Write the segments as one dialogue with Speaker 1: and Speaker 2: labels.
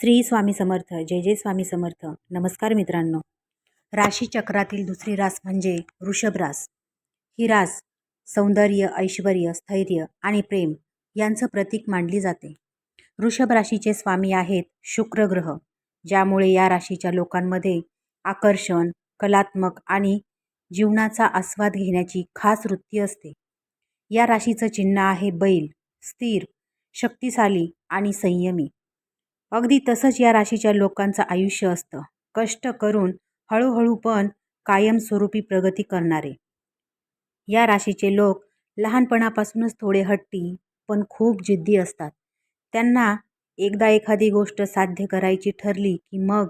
Speaker 1: श्री स्वामी समर्थ जय जय स्वामी समर्थ. नमस्कार मित्रांनो. राशीचक्रातील दुसरी रास म्हणजे वृषभ रास. ही रास सौंदर्य ऐश्वर स्थैर्य आणि प्रेम यांचं प्रतीक मानली जाते. वृषभ राशीचे स्वामी आहेत शुक्र ग्रह ज्यामुळे या राशीच्या लोकांमध्ये आकर्षण कलात्मक आणि जीवनाचा आस्वाद घेण्याची खास वृत्ती असते. या राशीचं चिन्ह आहे बैल स्थिर शक्तिशाली आणि संयमी. अगदी तसंच या राशीच्या लोकांचं आयुष्य असतं. कष्ट करून हळूहळू पण कायमस्वरूपी प्रगती करणारे. या राशीचे लोक लहानपणापासूनच थोडे हट्टी पण खूप जिद्दी असतात. त्यांना एकदा एखादी गोष्ट साध्य करायची ठरली की मग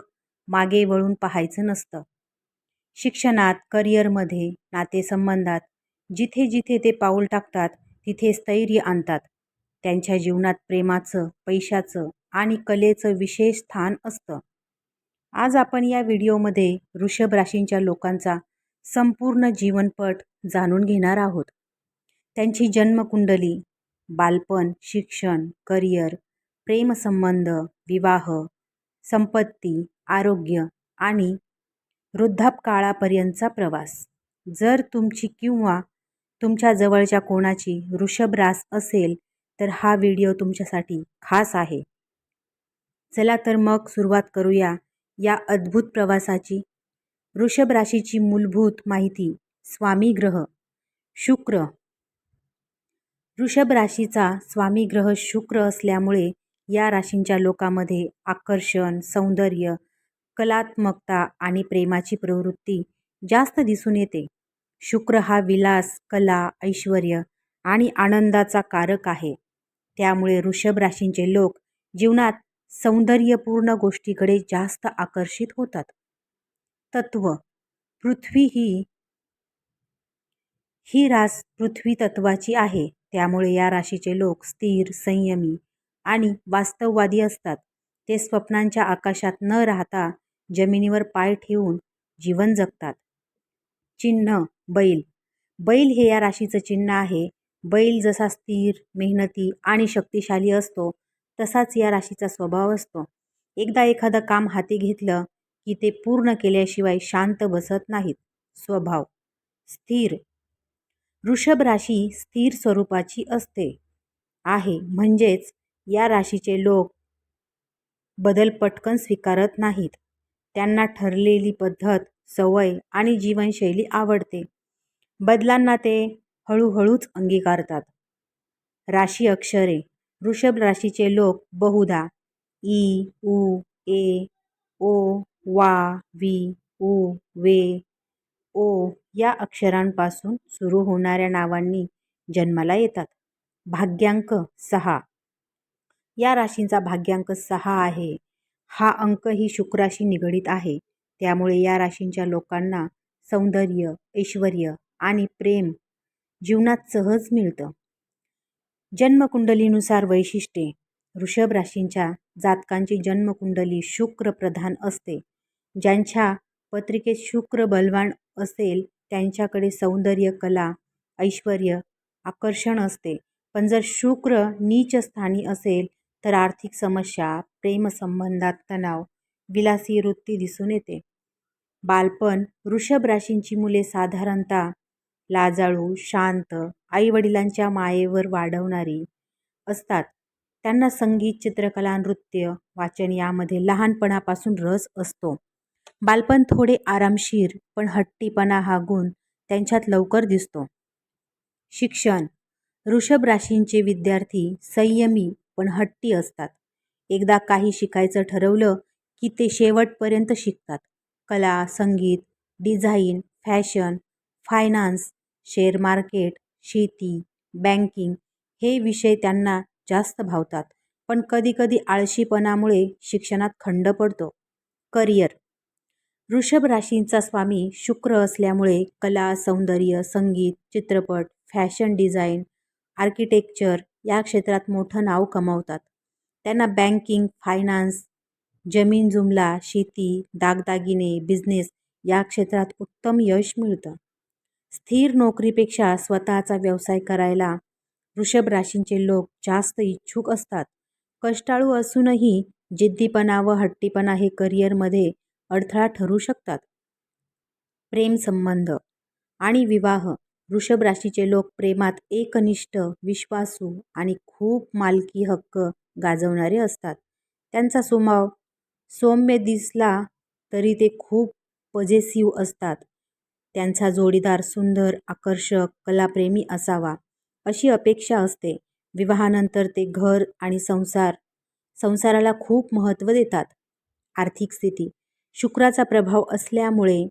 Speaker 1: मागे वळून पाहायचं नसतं. शिक्षणात करिअरमध्ये नातेसंबंधात जिथे जिथे ते पाऊल टाकतात तिथे स्थैर्य आणतात. त्यांच्या जीवनात प्रेमाचं पैशाचं आणि कलेचं विशेष स्थान असतं. आज आपण या व्हिडिओमध्ये वृषभ राशींच्या लोकांचा संपूर्ण जीवनपट जाणून घेणार आहोत. त्यांची जन्मकुंडली बालपण शिक्षण करिअर प्रेमसंबंध विवाह संपत्ती आरोग्य आणि वृद्धापकाळापर्यंतचा प्रवास. जर तुमची किंवा तुमच्या जवळच्या कोणाची वृषभ रास असेल तर हा व्हिडिओ तुमच्यासाठी खास आहे. चला तर मग सुरुवात करूया या अद्भुत प्रवासाची. वृषभ राशीची मूलभूत माहिती स्वामी ग्रह शुक्र. वृषभ राशीचा स्वामी ग्रह शुक्र असल्यामुळे या राशींच्या लोकांमध्ये आकर्षण सौंदर्य कलात्मकता आणि प्रेमाची प्रवृत्ती जास्त दिसून येते. शुक्र हा विलास कला ऐश्वर आणि आनंदाचा कारक आहे. त्यामुळे वृषभ राशींचे लोक जीवनात सौंदर्यपूर्ण गोष्टीकडे जास्त आकर्षित होतात. तत्व. पृथ्वी ही ही रास पृथ्वी तत्वाची आहे. त्यामुळे या राशीचे लोक स्थिर संयमी आणि वास्तववादी असतात. ते स्वप्नांच्या आकाशात न राहता जमिनीवर पाय ठेवून जीवन जगतात. चिन्ह. बैल. बैल हे या राशीचं चिन्ह आहे. बैल जसा स्थिर मेहनती आणि शक्तिशाली असतो तसाच या राशीचा स्वभाव असतो. एकदा एखादं काम हाती घेतलं की ते पूर्ण केल्याशिवाय शांत बसत नाहीत. स्वभाव. स्थिर. वृषभ राशी स्थिर स्वरूपाची असते. आहे. म्हणजेच या राशीचे लोक बदल पटकन स्वीकारत नाहीत. त्यांना ठरलेली पद्धत सवय आणि जीवनशैली आवडते. बदलांना ते हळूहळूच अंगीकारतात. राशी अक्षरे. वृषभ राशीचे लोक बहुधा. ई उ ए ओ वा वी उ वे ओ या अक्षरांपासून सुरू होणाऱ्या नावांनी जन्माला येतात. भाग्यांक सहा. या राशींचा भाग्यांक सहा आहे. हा अंक ही शुक्राशी निगडीत आहे. त्यामुळे या राशींच्या लोकांना सौंदर्य ऐश्वर आणि प्रेम जीवनात सहज मिळतं. जन्मकुंडलीनुसार वैशिष्ट्ये. वृषभ राशींच्या जातकांची जन्मकुंडली शुक्र प्रधान असते. ज्यांच्या पत्रिकेत शुक्र बलवान असेल त्यांच्याकडे सौंदर्य कला ऐश्वर आकर्षण असते. पण जर शुक्र नीच स्थानी असेल तर आर्थिक समस्या प्रेमसंबंधात तणाव विलासी वृत्ती दिसून येते. बालपण वृषभ राशींची मुले साधारणतः लाजाळू शांत आईवडिलांच्या मायेवर वाढवणारी असतात. त्यांना संगीत चित्रकला नृत्य वाचन यामध्ये लहानपणापासून रस असतो. बालपण थोडे आरामशीर पण हट्टीपणा हा गुण त्यांच्यात लवकर दिसतो. शिक्षण. ऋषभ राशींचे विद्यार्थी संयमी पण हट्टी असतात. एकदा काही शिकायचं ठरवलं की ते शेवटपर्यंत शिकतात. कला संगीत design fashion finance share market शेती बँकिंग हे विषय त्यांना जास्त भावतात. पण कधीकधी आळशीपणामुळे शिक्षणात खंड पडतो. करिअर. वृषभ राशींचा स्वामी शुक्र असल्यामुळे कला सौंदर्य संगीत चित्रपट फॅशन डिझाईन आर्किटेक्चर या क्षेत्रात मोठं नाव कमावतात. त्यांना बँकिंग फायनान्स जमीन जुमला शेती दागदागिने बिझनेस या क्षेत्रात उत्तम यश मिळतं. स्थिर नोकरीपेक्षा स्वतःचा व्यवसाय करायला वृषभ राशींचे लोक जास्त इच्छुक असतात. कष्टाळू असूनही जिद्दीपणा व हट्टीपणा हे करिअरमध्ये अडथळा ठरू शकतात. प्रेमसंबंध आणि विवाह वृषभ राशीचे लोक प्रेमात एकनिष्ठ विश्वासू आणि खूप मालकी हक्क गाजवणारे असतात. त्यांचा स्वभाव सौम्य दिसला तरी ते खूप पजेसिव्ह असतात. त्यांचा जोडीदार सुंदर आकर्षक कलाप्रेमी असावा अशी अपेक्षा असते. विवाहानंतर ते घर आणि संसार संसाराला खूप महत्त्व देतात. आर्थिक स्थिती शुक्राचा प्रभाव असल्यामुळे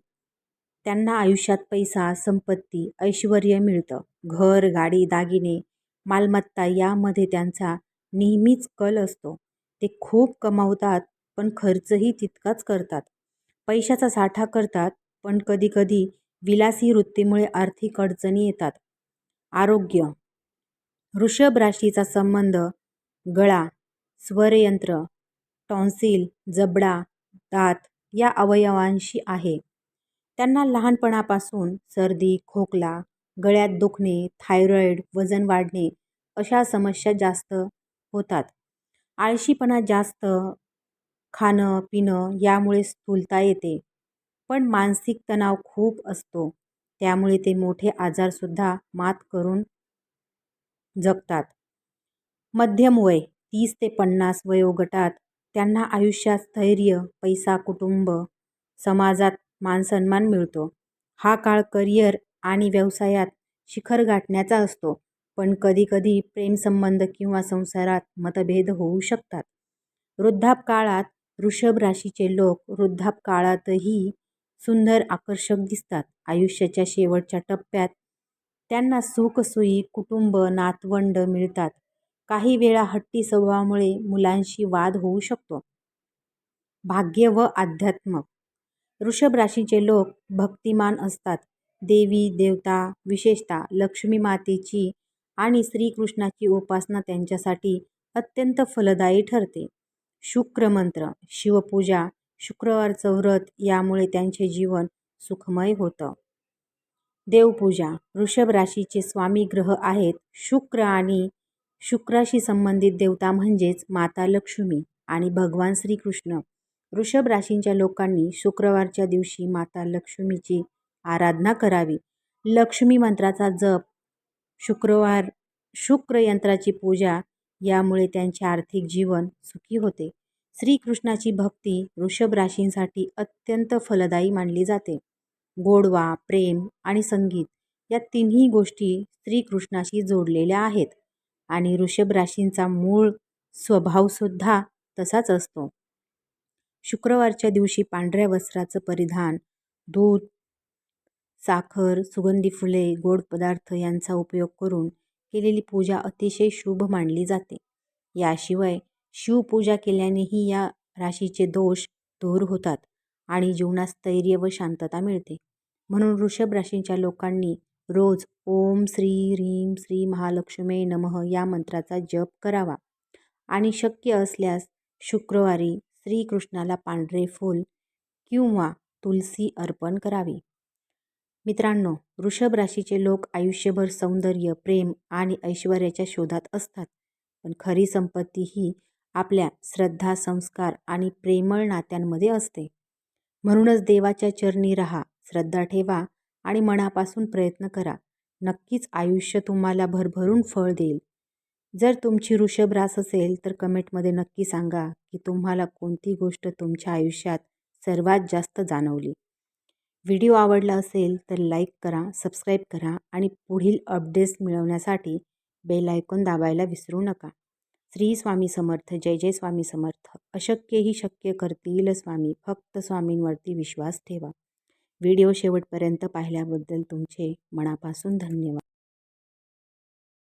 Speaker 1: त्यांना आयुष्यात पैसा संपत्ती ऐश्वर मिळतं. घर गाडी दागिने मालमत्ता यामध्ये त्यांचा नेहमीच कल असतो. ते खूप कमावतात पण खर्चही तितकाच करतात. पैशाचा साठा करतात पण कधीकधी विलासी वृत्तीमुळे आर्थिक अडचणी येतात. आरोग्य. वृषभ राशीचा संबंध गळा स्वरयंत्र टॉन्सिल जबडा दात या अवयवांशी आहे. त्यांना लहानपणापासून सर्दी खोकला गळ्यात दुखणे थायरॉईड वजन वाढणे अशा समस्या जास्त होतात. आळशीपणा जास्त खाणं पिणं यामुळे स्थूलता येते. पण मानसिक तणाव खूप असतो. त्यामुळे ते मोठे आजारसुद्धा मात करून जगतात. मध्यम वय तीस ते पन्नास वयोगटात त्यांना आयुष्यात स्थैर्य पैसा कुटुंब समाजात मानसन्मान मिळतो. हा काळ करिअर आणि व्यवसायात शिखर गाठण्याचा असतो पण कधीकधी प्रेमसंबंध किंवा संसारात मतभेद होऊ शकतात. वृद्धापकाळात वृषभ राशीचे लोक वृद्धापकाळातही सुंदर आकर्षक दिसतात. आयुष्याच्या शेवटच्या टप्प्यात त्यांना सुखसोयी कुटुंब नातवंड मिळतात. काही वेळा हट्टी स्वभावामुळे मुलांशी वाद होऊ शकतो. भाग्य व आध्यात्म वृषभ राशीचे लोक भक्तिमान असतात. देवी देवता विशेषतः लक्ष्मी मातेची आणि श्रीकृष्णाची उपासना त्यांच्यासाठी अत्यंत फलदायी ठरते. शुक्रमंत्र शिवपूजा शुक्रवारचं व्रत यामुळे त्यांचे जीवन सुखमय होतं. देवपूजा वृषभ राशीचे स्वामी ग्रह आहेत. शुक्र आणि शुक्राशी संबंधित देवता म्हणजेच माता लक्ष्मी आणि भगवान श्रीकृष्ण. वृषभ राशींच्या लोकांनी शुक्रवारच्या दिवशी माता लक्ष्मीची आराधना करावी. लक्ष्मी मंत्राचा जप शुक्रवार शुक्र यंत्राची पूजा यामुळे त्यांचे आर्थिक जीवन सुखी होते. श्रीकृष्णाची भक्ती वृषभ राशींसाठी अत्यंत फलदायी मानली जाते. गोडवा प्रेम आणि संगीत या तिन्ही गोष्टी श्रीकृष्णाशी जोडलेल्या आहेत आणि वृषभ राशींचा मूळ स्वभावसुद्धा तसाच असतो. शुक्रवारच्या दिवशी पांढऱ्या वस्त्राचं परिधान दूध साखर सुगंधी फुले गोड पदार्थ यांचा उपयोग करून केलेली पूजा अतिशय शुभ मानली जाते. याशिवाय शिवपूजा केल्यानेही या राशीचे दोष दूर होतात आणि जीवनात स्थैर्य व शांतता मिळते. म्हणून वृषभ राशींच्या लोकांनी रोज ओम श्री ह्रीम श्री महालक्ष्मी नमः या मंत्राचा जप करावा. आणि शक्य असल्यास शुक्रवारी श्रीकृष्णाला पांढरे फूल किंवा तुलसी अर्पण करावी. मित्रांनो वृषभ राशीचे लोक आयुष्यभर सौंदर्य प्रेम आणि ऐश्वर्याच्या शोधात असतात. पण खरी संपत्ती ही आपल्या श्रद्धा संस्कार आणि प्रेमळ नात्यांमध्ये असते. म्हणूनच देवाच्या चरणी राहा श्रद्धा ठेवा आणि मनापासून प्रयत्न करा. नक्कीच आयुष्य तुम्हाला भरभरून फळ देईल. जर तुमची ऋषभ रास असेल तर कमेंटमध्ये नक्की सांगा की तुम्हाला कोणती गोष्ट तुमच्या आयुष्यात सर्वात जास्त जाणवली. व्हिडिओ आवडला असेल तर लाईक करा सबस्क्राईब करा आणि पुढील अपडेट्स मिळवण्यासाठी बेल आयकॉन दाबायला विसरू नका. श्री स्वामी समर्थ जय जय स्वामी समर्थ. अशक्यही शक्य करतील स्वामी फक्त स्वामींवरती विश्वास ठेवा. व्हिडिओ शेवटपर्यंत पाहिल्याबद्दल तुमचे मनापासून धन्यवाद.